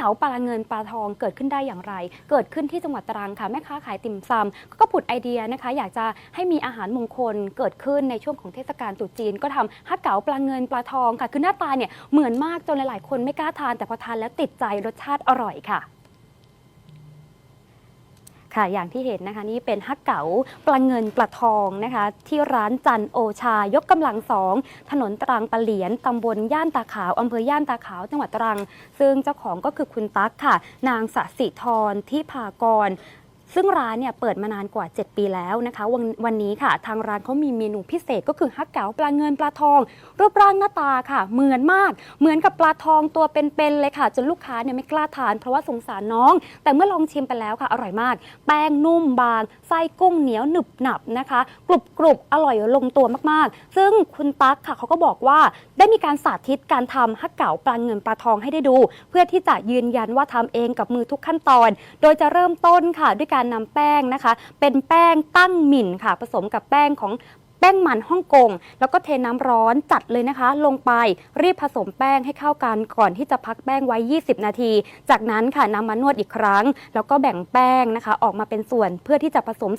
เก๋าปลาเงินปลาทองเกิดขึ้นได้อย่างไร เกิดขึ้นที่จังหวัดตรังค่ะแม่ค้าขายติ่มซำก็ผุดไอเดียนะคะ อยากจะให้มีอาหารมงคลเกิดขึ้นในช่วงของเทศกาลตรุษจีน ก็ทำฮักเก๋าปลาเงินปลาทองค่ะคือหน้าตาเนี่ยเหมือนมากจนหลายๆ คนไม่กล้าทาน แต่พอทานแล้วติดใจรสชาติอร่อยค่ะ ค่ะ อย่างที่เห็นนะคะนี่เป็นฮักเก๋าปลาเงินปลาทองนะคะ ที่ร้านจันโอชายกกำลังสองถนนตรังปะเหลียนตำบลย่านตาขาวอำเภอย่านตาขาวจังหวัดตรัง ซึ่งเจ้าของก็คือคุณตั๊กค่ะ นางสสิธรที่พากร ซึ่งร้านเนี่ยเปิดมานานกว่า 7 ปีแล้วนะคะ วันวันนี้ค่ะ ทางร้านเขามีเมนูพิเศษก็คือฮักเก๋าปลาเงินปลาทอง รูปร่างหน้าตาค่ะ เหมือนมาก เหมือนกับปลาทองตัวเป็นๆเลยค่ะ จนลูกค้าเนี่ยไม่กล้าทานเพราะว่าสงสารน้อง แต่เมื่อลองชิมไปแล้วค่ะ อร่อยมาก แป้งนุ่มบางไส้กุ้งเหนียวหนึบหนับนะคะกรุบกรุบอร่อยลงตัวมากๆ ซึ่งคุณตั๊กค่ะเขาก็บอกว่าได้มีการสาธิตการทำฮักเก๋าปลาเงินปลาทองให้ได้ดู เพื่อที่จะยืนยันว่าทำเองกับมือทุกขั้นตอน โดยจะเริ่มต้นค่ะด้วยการนำแป้งนะคะ เป็นแป้งตั้งหมิ่นค่ะ ผสมกับแป้งของ แป้งมันฮ่องกง แล้วก็เทน้ำร้อนจัดเลยนะคะ ลงไปรีบผสมแป้งให้เข้ากันก่อนที่จะพักแป้งไว้ 20 นาที จากนั้นค่ะนำมานวดอีกครั้ง แล้วก็แบ่งแป้งนะคะ ออกมาเป็นส่วนเพื่อที่จะผสม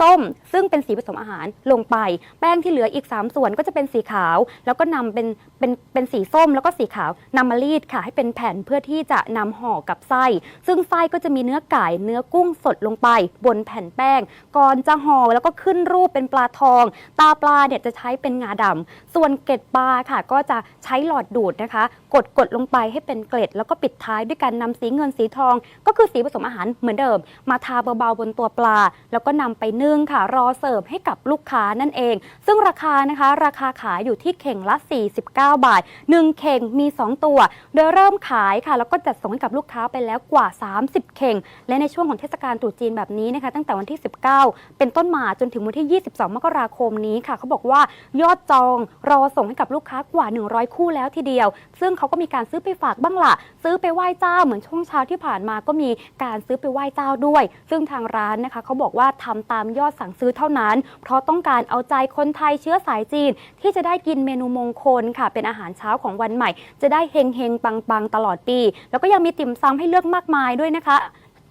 ส้ม ซึ่งเป็นสีผสมอาหารลงไป แป้งที่เหลืออีก 3 ส่วนก็จะเป็นสีขาว แล้วก็นำเป็นเป็นเป็นสีส้ม แล้วก็สีขาวนำมารีดค่ะ ให้เป็นแผ่นเพื่อที่จะนำห่อกับไส้ ซึ่งไส้ก็จะมีเนื้อไก่เนื้อกุ้งสดลงไป บนแผ่นแป้งก่อนจะห่อแล้วก็ขึ้นรูปเป็นปลาทองตาปลาเนี่ยจะใช้เป็นงาดำส่วนเกล็ดปลาค่ะ ก็จะใช้หลอดดูดนะคะ กดกดลงไปให้เป็นเกล็ด แล้วก็ปิดท้ายด้วยการนำสีเงินสีทอง ก็คือสีผสมอาหารเหมือนเดิม มาทาเบาๆบนตัวปลา แล้วก็นำไปนึ่งค่ะ รอเสิร์ฟให้กับลูกค้านั่นเอง ซึ่งราคานะคะ ราคาขายอยู่ที่เข่งละ 49 บาท 1 เข่งมี 2 ตัว โดยเริ่มขายค่ะ แล้วก็จัดส่งให้กับลูกค้าไปแล้วกว่า 30 เข่ง และในช่วงของเทศกาลตรุษจีนแบบนี้นะคะ ตั้งแต่วันที่ 19 เป็นต้นมาจนถึงวันที่ 22 มกราคมนี้ค่ะเขาบอกว่ายอดจองรอส่งให้กับลูกค้ากว่า 100 คู่แล้วทีเดียว ซึ่งเขาก็มีการซื้อไปฝากบ้างล่ะซื้อไปไหว้เจ้าเหมือนช่วงเช้าที่ผ่านมาก็มีการซื้อไปไหว้เจ้าด้วย ซึ่งทางร้านนะคะเขาบอกว่าทำตามยอดสั่งซื้อเท่านั้น เพราะต้องการเอาใจคนไทยเชื้อสายจีน ที่จะได้กินเมนูมงคลค่ะ เป็นอาหารเช้าของวันใหม่ จะได้เฮงเฮงปังปังตลอดปี แล้วก็ยังมีติ่มซำให้เลือกมากมายด้วยนะคะ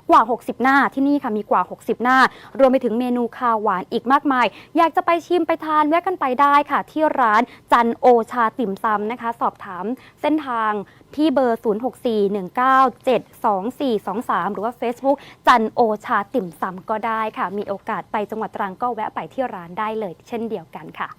กว่า 60 หน้าที่นี่ค่ะมีกว่า 60 หน้า รวมไปถึงเมนูคาวหวานอีกมากมาย อยากจะไปชิมไปทานแวะกันไปได้ค่ะ ที่ร้านจันโอชาติ่มซำนะคะ สอบถามเส้นทางที่เบอร์ 0641972423 หรือว่า Facebook จันโอชาติ่มซำก็ได้ค่ะ มีโอกาสไปจังหวัดตรังก็แวะไปที่ร้านได้เลย เช่นเดียวกันค่ะ